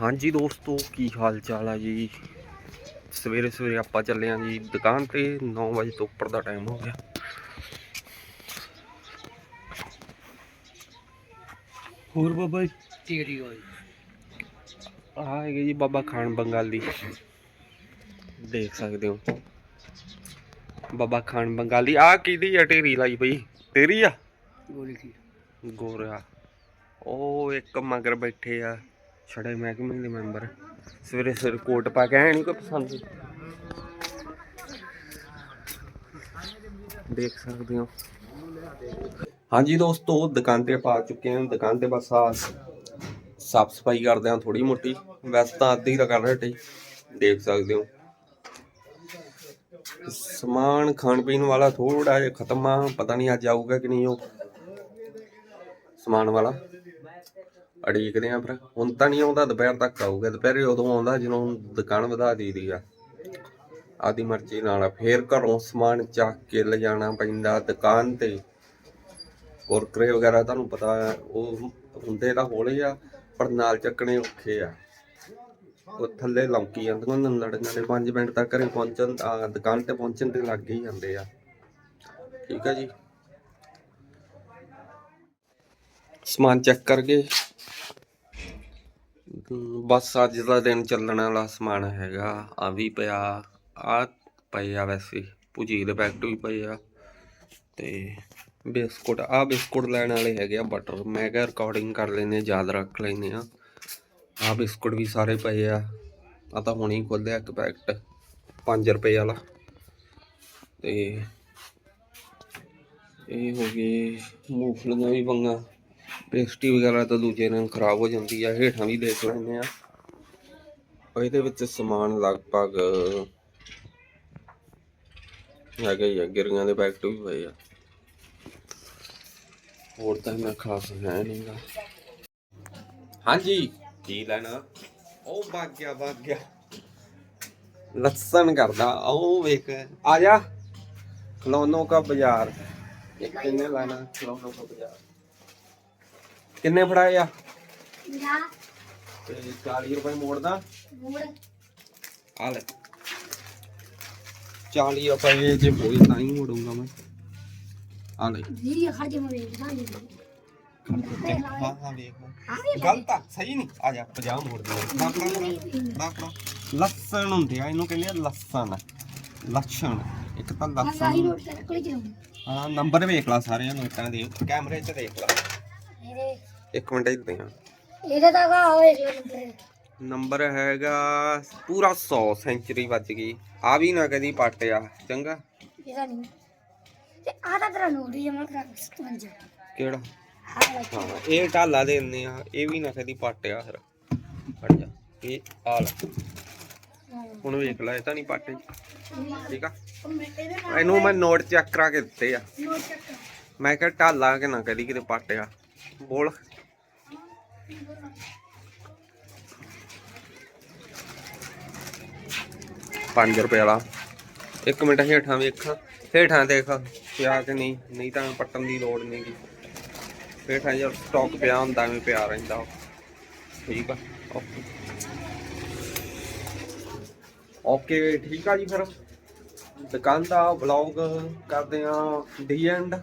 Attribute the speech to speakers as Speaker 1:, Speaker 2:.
Speaker 1: ਹਾਂਜੀ ਦੋਸਤੋ ਕੀ ਹਾਲ ਚਾਲ ਆ ਜੀ? ਸਵੇਰੇ ਸਵੇਰੇ ਆਪਾਂ ਚੱਲੇ ਆਂ ਜੀ ਦੁਕਾਨ ਤੇ 9 ਵਜੇ ਤੋਂ ਉੱਪਰ ਦਾ ਟਾਈਮ ਹੋ ਗਿਆ। ਹੋਰ ਬਾਬਾ ਜੀ?
Speaker 2: ਠੀਕ ਠੀਕ ਹੋਈ
Speaker 1: ਆ ਹੈਗੇ ਜੀ ਬਾਬਾ ਖਾਨ ਬੰਗਾਲੀ ਦੇਖ ਸਕਦੇ ਹੋ। ਬਾਬਾ ਖਾਨ ਬੰਗਾਲੀ ਆ ਕਿਹਦੀ ਆ ਢੇਰੀ ਲਾਈ ਪਈ? ਤੇਰੀ ਆ?
Speaker 2: ਗੋਲੀ ਕੀ?
Speaker 1: ਗੋਰਿਆ ਉਹ ਇੱਕ ਮਗਰ ਬੈਠੇ ਆ। ਛੜੇ ਮਹਿਕਮੇ ਦੇ ਮੈਂਬਰ ਸਵੇਰੇ ਸਵੇਰੇ ਕੋਟ ਪਾ ਕੇ ਆਏ, ਨਹੀਂ ਕੋਈ ਪਸੰਦ? ਦੇਖ ਸਕਦੇ ਹੋ। ਹਾਂਜੀ ਦੋਸਤੋ, ਦੁਕਾਨ ਤੇ ਪਾ ਚੁੱਕੇ ਹਾਂ। ਦੁਕਾਨ ਤੇ ਬਸ ਆ ਸਾਫ਼ ਸਫ਼ਾਈ ਕਰਦੇ ਹਾਂ ਥੋੜੀ ਮੋਟੀ। ਵੈਸੇ ਤਾਂ ਅੱਧੀ ਦਾ ਕਰ ਰਹੇ ਦੇਖ ਸਕਦੇ ਹੋ। ਸਮਾਨ ਖਾਣ ਪੀਣ ਵਾਲਾ ਥੋੜਾ ਜਿਹਾ ਖਤਮ ਆ। ਪਤਾ ਨਹੀਂ ਅੱਜ ਆਊਗਾ ਕਿ ਨਹੀਂ ਉਹ। ਸਮਾਨ ਵਾਲਾ। ਅੜੀਕਦੇ ਆ ਫਿਰ। ਹੁਣ ਤਾਂ ਨਹੀਂ ਆਉਂਦਾ, ਦੁਪਹਿਰ ਤੱਕ ਆਊਗਾ। ਦੁਪਹਿਰੇ ਉਦੋਂ ਆਉਂਦਾ ਜਦੋਂ ਦੁਕਾਨ ਵਧਾ ਦੀਦੀ ਆ। ਆਦੀ ਮਰਜ਼ੀ ਨਾਲ ਫੇਰ ਘਰੋਂ ਸਮਾਨ ਚੱਕ ਕੇ ਲਿਜਾਣਾ ਪੈਂਦਾ ਦੁਕਾਨ ਤੇ। ਕੁਰਕਰੇ ਵਗੈਰਾ ਤੁਹਾਨੂੰ ਪਤਾ ਉਹ ਹੁੰਦੇ ਤਾਂ ਹੌਲੇ ਆ, ਪਰ ਨਾਲ ਚੱਕਣੇ ਔਖੇ ਆ। ਉਹ ਥੱਲੇ ਲੌਂਕੀ ਜਾਂਦੀਆਂ ਨੇ ਦੇ 5 ਮਿੰਟ ਤੱਕ ਘਰੇ ਪਹੁੰਚਣ ਦੁਕਾਨ ਤੇ ਪਹੁੰਚਣ ਤੇ ਲੱਗ ਹੀ ਜਾਂਦੇ ਆ। ਠੀਕ ਆ ਜੀ। ਸਮਾਨ ਚੈੱਕ ਕਰਕੇ ਬਸ ਅੱਜ ਦਾ ਦਿਨ ਚੱਲਣ ਵਾਲਾ ਸਮਾਨ ਹੈਗਾ, ਆ ਵੀ ਪਿਆ, ਆ ਪਏ ਆ ਵੈਸੇ ਭੁਜੀ ਦੇ ਪੈਕਟ ਵੀ ਪਏ ਆ ਤੇ ਬਿਸਕੁਟ, ਆ ਬਿਸਕੁਟ ਲੈਣ ਵਾਲੇ ਹੈਗੇ ਆ ਬਟਰ ਮੈਂ ਕਿਹਾ ਰਿਕਾਰਡਿੰਗ ਕਰ ਲੈਨੇ ਯਾਦ ਰੱਖ ਲੈਨੇ ਆ। ਆ ਬਿਸਕੁਟ ਵੀ ਸਾਰੇ ਪਏ ਆ ਆ ਤਾਂ ਹੁਣੀ ਖੋਲਿਆ ਇੱਕ ਪੈਕਟ 5 ਰੁਪਏ ਵਾਲਾ। ਤੇ ਇਹ ਹੋ ਗਏ ਮੂੰਗਫਲੀਆਂ ਵੀ ਬੰਗਾ ਪੇਸਟੀ ਵਗੈਰਾ ਤਾਂ ਦੂਜੇ ਦਿਨ ਖਰਾਬ ਹੋ ਜਾਂਦੀ ਆ, ਹੇਠਾਂ ਵੀ ਦੇਖ ਲੈਂਦੇ ਆ। ਇਹਦੇ ਵਿੱਚ ਸਮਾਨ ਲਗਭਗ ਹੈਗਾ ਹੀ ਆ, ਗਿਰੀਆਂ ਦੇ ਪੈਕਟ ਵੀ ਪਏ ਆ। ਹੋਰ ਤਾਂ ਮੈਂ ਖਾਸ ਹੈ ਨਹੀਂਗਾ ਹਾਂਜੀ। ਕੀ ਲੈਣਾ। ਉਹ ਭੱਗ ਗਿਆ ਭੱਗ ਗਿਆ। ਲੱਸਣ ਕਰਦਾ, ਉਹ ਵੇਖ। ਆ ਜਾ। ਖਲੋਨੋ ਕਾ ਬਾਜ਼ਾਰ। ਕਿੰਨੇ ਲੈਣਾ ਖਲੋਨੋ ਕਾ ਬਾਜ਼ਾਰ। ਕਿੰਨੇ ਫੜਾਏ ਆ?
Speaker 3: ਨਾ।
Speaker 1: ਤੇ 40 ਰੁਪਏ ਮੋੜਦਾ।
Speaker 3: ਮੂੜ।
Speaker 1: ਆ ਲੈ। 40 ਰੁਪਏ ਜੇ ਹੋਈ ਤਾਂ ਹੀ ਮੋੜੂੰਗਾ ਮੈਂ। ਆ ਲੈ।
Speaker 3: ਵੀਡੀਓ ਖਾਜੇ ਮੇ ਵੇਖਦਾ ਨਹੀਂ
Speaker 1: ਹਾਂ ਹਾਂ ਵੇਖ
Speaker 3: ਆ ਵੀ
Speaker 1: ਗਲਤ ਆ ਸਹੀ ਨਹੀਂ। ਆ ਜਾ 50 ਮੋੜ ਦੇ। ਲਸਣ ਹੁੰਦੇ ਆ ਇਹਨੂੰ ਕਹਿੰਦੇ ਆ ਲਸਣ ਲਛਣ। ਇੱਕ ਤਾਂ ਲਸਣ ਹਾਂ ਨੰਬਰ ਵੇਖ ਲਾ ਸਾਰਿਆਂ ਨੋਟਾਂ ਦੇ ਕੈਮਰੇ 'ਚ ਦੇਖ ਲਾ। ਇੱਕ ਮਿੰਟ ਇੱਥੇ ਆ।
Speaker 3: ਇਹਦੇ ਤਾਂ ਕਾ ਹੋਏ ਜੋ ਨੰਬਰ
Speaker 1: ਨੰਬਰ ਹੈਗਾ ਪੂਰਾ 100 ਸੈਂਚਰੀ ਵੱਜ ਗਈ। ਆ ਵੀ ਨਾ ਕਦੀ ਪਾਟਿਆ ਚੰਗਾ।
Speaker 3: ਇਹਦਾ ਨਹੀਂ। ਤੇ ਆ ਤਾਂ ਤੇਰਾ ਨੋਟ ਹੀ ਜਮਾ ਕਰਾ ਸਤਵੰਜ।
Speaker 1: ਕਿਹੜਾ?
Speaker 3: ਹਾਂ
Speaker 1: ਹਾਂ ਇਹ ਢਾਲਾ ਦੇ ਦਿੰਦੇ ਆ ਇਹ ਵੀ ਨਾ ਕਦੀ ਪਾਟਿਆ ਫਿਰ। ਹਟ ਜਾ ਇਹ ਆ ਲੈ। ਹੁਣ ਵੇਖ ਲੈ ਇਹ ਤਾਂ ਨਹੀਂ ਪਾਟੇ ਠੀਕ ਆ? ਇਹਨੂੰ ਮੈਂ ਨੋਟ ਚੈੱਕ ਕਰਾ ਕੇ ਦਿੱਤੇ ਆ।
Speaker 3: ਨੋਟ ਚੱਕ
Speaker 1: ਮੈਂ ਕਿਹਾ ਢਾਲਾ ਕਿ ਨਾ ਕਦੀ ਕਿਤੇ ਪਾਟਿਆ ਬੋਲ। ਪੰਜ ਰੁਪਏ ਵਾਲਾ। ਇੱਕ ਮਿੰਟ ਹੇਠਾਂ ਵੇਖਾਂ, ਹੇਠਾਂ ਦੇਖ, ਪਿਆ ਕਿ ਨਹੀਂ? ਨਹੀਂ ਤਾਂ ਪੱਟਣ ਦੀ ਲੋੜ ਨਹੀਂਗੀ ਹੇਠਾਂ ਜੇ ਸਟਾਕ ਪਿਆ ਹੁੰਦਾ, ਐਵੇਂ ਪਿਆ ਰਹਿੰਦਾ ਠੀਕ ਆ, ਓਕੇ। ਓਕੇ, ਠੀਕ ਆ ਜੀ ਫਿਰ। ਦੁਕਾਨ ਦਾ ਵਲੌਗ ਕਰਦੇ ਆ ਡੀ ਐਂਡ